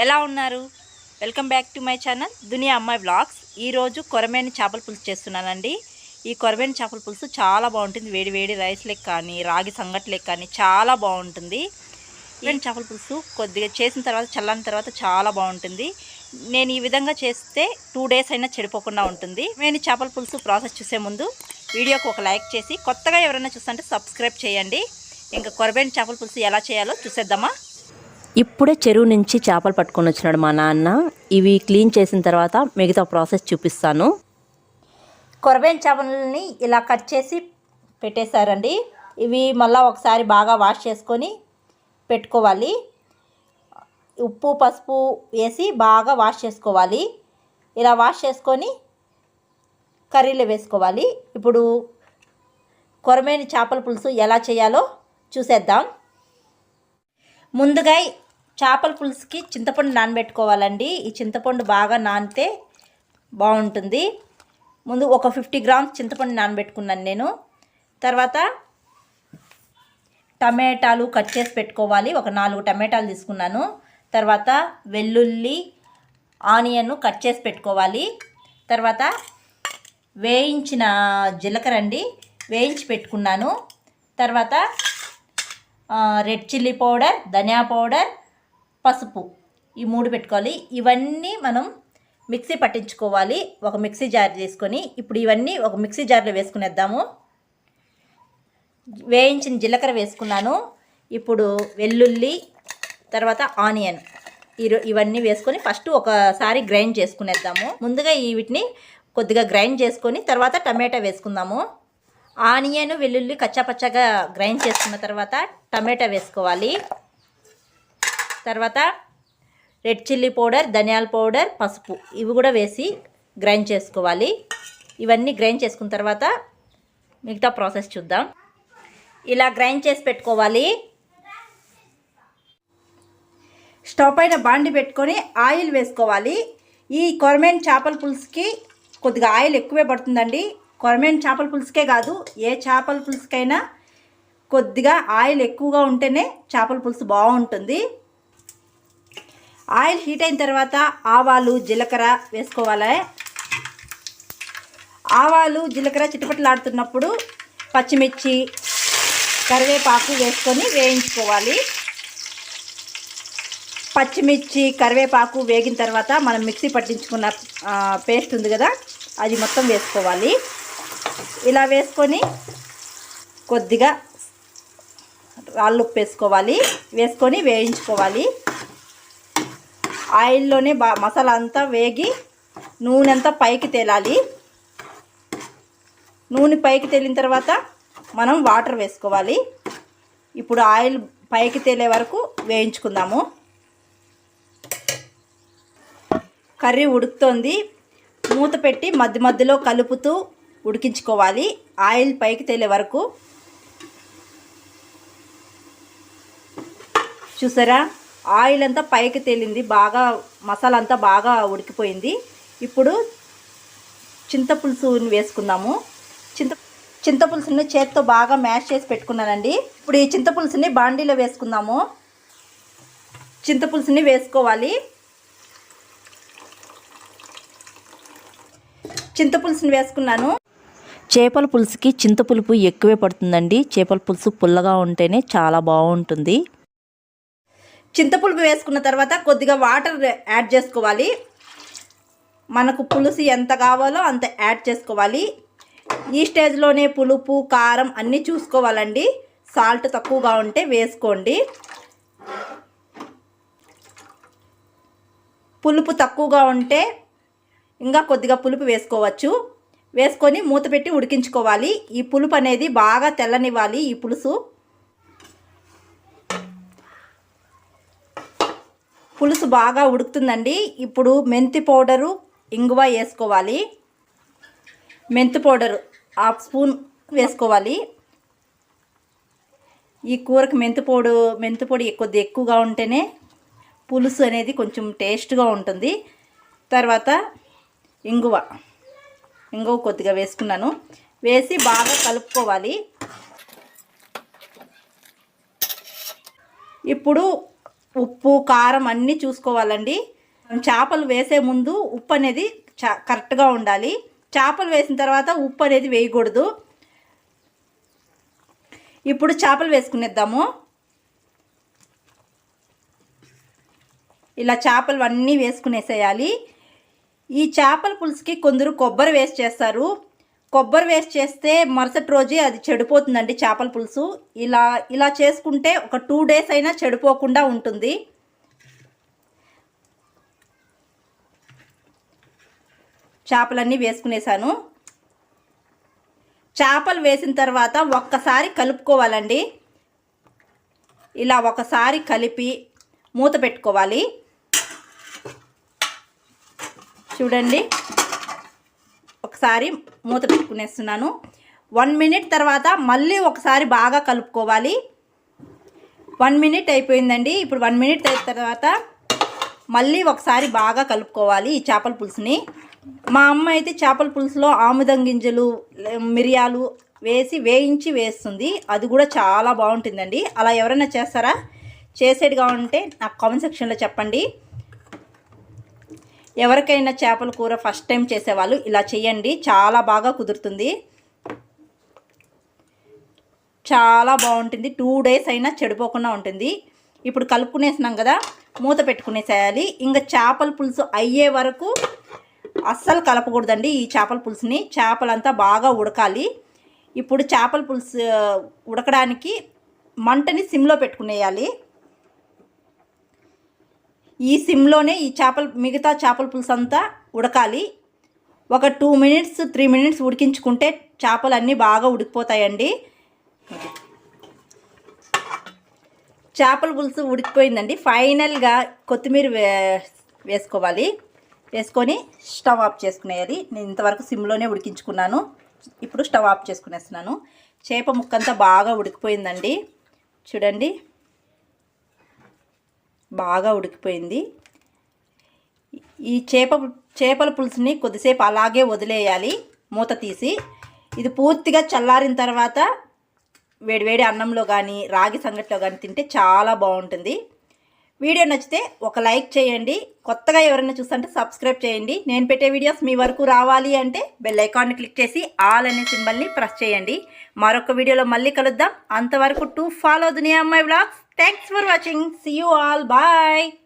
ఎలా ఉన్నారు? Welcome back to my channel Duniya Ammayi vlogs ఈరోజు కొరమేని చేపల పులుసు చేస్తున్నానండి. ఈ కొరమేని చేపల పులుసు చాలా బాగుంటుంది. వేడి వేడి రైస్ లెక్క కానీ రాగి సంగట్లెక్క కానీ చాలా బాగుంటుంది. ఈ చేపల పులుసు కొద్దిగా చేసిన తర్వాత చల్లని తర్వాత చాలా బాగుంటుంది. నేను ఈ విధంగా చేస్తే టూ డేస్ అయినా చెడిపోకుండా ఉంటుంది. నేను చేపల పులుసు ప్రాసెస్ చూసే ముందు వీడియోకి ఒక లైక్ చేసి కొత్తగా ఎవరైనా చూస్తుంటే సబ్స్క్రైబ్ చేయండి. ఇంకా కొరబేని చేపల పులుసు ఎలా చేయాలో చూసేద్దామా? ఇప్పుడే చెరువు నుంచి చేపలు పట్టుకొని వచ్చినాడు మా నాన్న. ఇవి క్లీన్ చేసిన తర్వాత మిగతా ప్రాసెస్ చూపిస్తాను. కొరబేన్ చేపలని ఇలా కట్ చేసి పెట్టేశారండి. ఇవి మళ్ళీ ఒకసారి బాగా వాష్ చేసుకొని పెట్టుకోవాలి. ఉప్పు పసుపు వేసి బాగా వాష్ చేసుకోవాలి. ఇలా వాష్ చేసుకొని కర్రీలో వేసుకోవాలి. ఇప్పుడు కొరమేని చేపల పులుసు ఎలా చేయాలో చూసేద్దాం. ముందుగా చేపల పులుసుకి చింతపండు నానబెట్టుకోవాలండి. ఈ చింతపండు బాగా నానితే బాగుంటుంది. ముందు ఒక ఫిఫ్టీ గ్రామ్స్ చింతపండు నానబెట్టుకున్నాను నేను. తర్వాత టమాటాలు కట్ చేసి పెట్టుకోవాలి. ఒక నాలుగు టమాటాలు తీసుకున్నాను. తర్వాత వెల్లుల్లి ఆనియన్ కట్ చేసి పెట్టుకోవాలి. తర్వాత వేయించిన జీలకర్ర అండి వేయించి పెట్టుకున్నాను. తర్వాత రెడ్ చిల్లీ పౌడర్ ధనియా పౌడర్ పసుపు ఈ మూడు పెట్టుకోవాలి. ఇవన్నీ మనం మిక్సీ పట్టించుకోవాలి. ఒక మిక్సీ జార్ తీసుకొని ఇప్పుడు ఇవన్నీ ఒక మిక్సీ జార్లో వేసుకునేద్దాము. వేయించిన జీలకర్ర వేసుకున్నాను. ఇప్పుడు వెల్లుల్లి తర్వాత ఆనియన్ ఇవన్నీ వేసుకొని ఫస్ట్ ఒకసారి గ్రైండ్ చేసుకునేద్దాము. ముందుగా ఈ వీటిని కొద్దిగా గ్రైండ్ చేసుకొని తర్వాత టమాటా వేసుకుందాము. ఆనియన్ వెల్లుల్లి కచ్చాపచ్చగా గ్రైండ్ చేసుకున్న తర్వాత టమాటా వేసుకోవాలి. తర్వాత రెడ్ చిల్లీ పౌడర్ ధనియాల పౌడర్ పసుపు. ఇవి కూడా వేసి గ్రైండ్ చేసుకోవాలి. ఇవన్నీ గ్రైండ్ చేసుకున్న తర్వాత మిగతా ప్రాసెస్ చూద్దాం. ఇలా గ్రైండ్ చేసి పెట్టుకోవాలి. స్టవ్ పైన బాండి పెట్టుకొని ఆయిల్ వేసుకోవాలి. ఈ కొరమేన్ చేపల పులుసుకి కొద్దిగా ఆయిల్ ఎక్కువే పడుతుందండి. కొరమేన్ చేపల పులుసుకే కాదు ఏ చేపల పులుసుకైనా కొద్దిగా ఆయిల్ ఎక్కువగా ఉంటేనే చేపల పులుసు బాగుంటుంది. ఆయిల్ హీట్ అయిన తర్వాత ఆవాలు జీలకర్ర వేసుకోవాలి. ఆవాలు జీలకర్ర చిటపట్లాడుతున్నప్పుడు పచ్చిమిర్చి కరివేపాకు వేసుకొని వేయించుకోవాలి. పచ్చిమిర్చి కరివేపాకు వేగిన తర్వాత మనం మిక్సీ పట్టించుకున్న పేస్ట్ ఉంది కదా అది మొత్తం వేసుకోవాలి. ఇలా వేసుకొని కొద్దిగా రాళ్ళు ఉప్పు వేసుకోవాలి. వేసుకొని వేయించుకోవాలి. ఆయిల్లోనే బా మసాలా అంతా వేగి నూనె అంతా పైకి తేలాలి. నూనె పైకి తేలిన తర్వాత మనం వాటర్ వేసుకోవాలి. ఇప్పుడు ఆయిల్ పైకి తేలే వరకు వేయించుకుందాము. కర్రీ ఉడుకుతోంది. మూత పెట్టి మధ్య మధ్యలో కలుపుతూ ఉడికించుకోవాలి. ఆయిల్ పైకి తేలే వరకు. చూసారా? ఆయిల్ అంతా పైకి తేలింది బాగా మసాలా అంతా బాగా ఉడికిపోయింది. ఇప్పుడు చింతపులుసు వేసుకుందాము. చింత చింతపులుసుని చేత్తో బాగా మ్యాష్ చేసి పెట్టుకున్నానండి. ఇప్పుడు ఈ చింతపులుసుని బాండీలో వేసుకుందాము. చింతపులుసుని వేసుకోవాలి. చింతపులుసుని వేసుకున్నాను. చేపల పులుసుకి చింతపులుపు ఎక్కువే పడుతుందండి. చేపల పులుసు పుల్లగా ఉంటేనే చాలా బాగుంటుంది. చింతపులుపు వేసుకున్న తర్వాత కొద్దిగా వాటర్ యాడ్ చేసుకోవాలి. మనకు పులుసు ఎంత కావాలో అంత యాడ్ చేసుకోవాలి. ఈ స్టేజ్లోనే పులుపు కారం అన్నీ చూసుకోవాలండి. సాల్ట్ తక్కువగా ఉంటే వేసుకోండి. పులుపు తక్కువగా ఉంటే ఇంకా కొద్దిగా పులుపు వేసుకోవచ్చు. వేసుకొని మూత పెట్టి ఉడికించుకోవాలి. ఈ పులుపు అనేది బాగా తెల్లనివ్వాలి ఈ పులుసు. పులుసు బాగా ఉడుకుతుందండి. ఇప్పుడు మెంతి పౌడరు ఇంగువ వేసుకోవాలి. మెంతి పౌడరు హాఫ్ స్పూన్ వేసుకోవాలి. ఈ కూరకు మెంతి పొడి మెంతి పొడి కొద్ది ఎక్కువగా ఉంటేనే పులుసు అనేది కొంచెం టేస్ట్గా ఉంటుంది. తర్వాత ఇంగువ ఇంగువ కొద్దిగా వేసుకున్నాను. వేసి బాగా కలుపుకోవాలి. ఇప్పుడు ఉప్పు కారం అన్నీ చూసుకోవాలండి. చేపలు వేసే ముందు ఉప్పు అనేది చా కరెక్ట్గా ఉండాలి. చేపలు వేసిన తర్వాత ఉప్పు అనేది వేయకూడదు. ఇప్పుడు చేపలు వేసుకునేద్దాము. ఇలా చేపలు అన్నీ వేసుకునేసేయాలి. ఈ చేపల పులుసుకి కొందరు కొబ్బరి వేస్ట్ చేస్తారు. కొబ్బరి వేస్ట్ చేస్తే మరుసటి రోజే అది చెడిపోతుందండి చేపల పులుసు. ఇలా ఇలా చేసుకుంటే ఒక టూ డేస్ అయినా చెడిపోకుండా ఉంటుంది. చేపలన్నీ వేసుకునేసాను. చేపలు వేసిన తర్వాత ఒక్కసారి కలుపుకోవాలండి. ఇలా ఒకసారి కలిపి మూత పెట్టుకోవాలి. చూడండి. ఒకసారి మూత పెట్టుకునేస్తున్నాను. వన్ మినిట్ తర్వాత మళ్ళీ ఒకసారి బాగా కలుపుకోవాలి. వన్ మినిట్ అయిపోయిందండి. ఇప్పుడు వన్ మినిట్ అయిన తర్వాత మళ్ళీ ఒకసారి బాగా కలుపుకోవాలి ఈ చేపల పులుసుని. మా అమ్మ అయితే చేపల పులుసులో ఆముదం గింజలు మిరియాలు వేసి వేయించి వేస్తుంది. అది కూడా చాలా బాగుంటుందండి. అలా ఎవరైనా చేస్తారా? చేసేట్టుగా ఉంటే నాకు కామెంట్ సెక్షన్లో చెప్పండి. ఎవరికైనా చేపల కూర ఫస్ట్ టైం చేసేవాళ్ళు ఇలా చేయండి చాలా బాగా కుదురుతుంది. చాలా బాగుంటుంది. టూ డేస్ అయినా చెడిపోకుండా ఉంటుంది. ఇప్పుడు కలుపుకునేసినాం కదా మూత పెట్టుకునేసేయాలి. ఇంకా చేపల పులుసు అయ్యే వరకు అస్సలు కలపకూడదండి ఈ చేపల పులుసుని. చేపలంతా బాగా ఉడకాలి. ఇప్పుడు చేపల పులుసు ఉడకడానికి మంటని సిమ్లో పెట్టుకునేయాలి. ఈ సిమ్లోనే ఈ చేపల మిగతా చేపల పులుసు అంతా ఉడకాలి. ఒక టూ మినిట్స్ త్రీ మినిట్స్ ఉడికించుకుంటే చేపలు అన్నీ బాగా ఉడికిపోతాయండి. చేపల పులుసు ఉడికిపోయిందండి. ఫైనల్గా కొత్తిమీర వే వేసుకోవాలి. వేసుకొని స్టవ్ ఆఫ్ చేసుకునేయాలి. నేను ఇంతవరకు సిమ్లోనే ఉడికించుకున్నాను. ఇప్పుడు స్టవ్ ఆఫ్ చేసుకునేస్తున్నాను. చేప ముక్కంతా బాగా ఉడికిపోయిందండి. చూడండి. బాగా ఉడికిపోయింది. ఈ చేప చేపల పులుసుని కొద్దిసేపు అలాగే వదిలేయాలి. మూత తీసి ఇది పూర్తిగా చల్లారిన తర్వాత వేడివేడి అన్నంలో కానీ రాగి సంగటిలో కానీ తింటే చాలా బాగుంటుంది. వీడియో నచ్చితే ఒక లైక్ చేయండి. కొత్తగా ఎవరైనా చూస్తుంటే సబ్స్క్రైబ్ చేయండి. నేను పెట్టే వీడియోస్ మీ వరకు రావాలి అంటే బెల్ ఐకాన్ని క్లిక్ చేసి ఆల్ అనే సింబల్ని ప్రెస్ చేయండి. మరొక వీడియోలో మళ్ళీ కలుద్దాం. అంతవరకు to follow Duniya Ammayi vlogs Thanks for watching. See you all. Bye.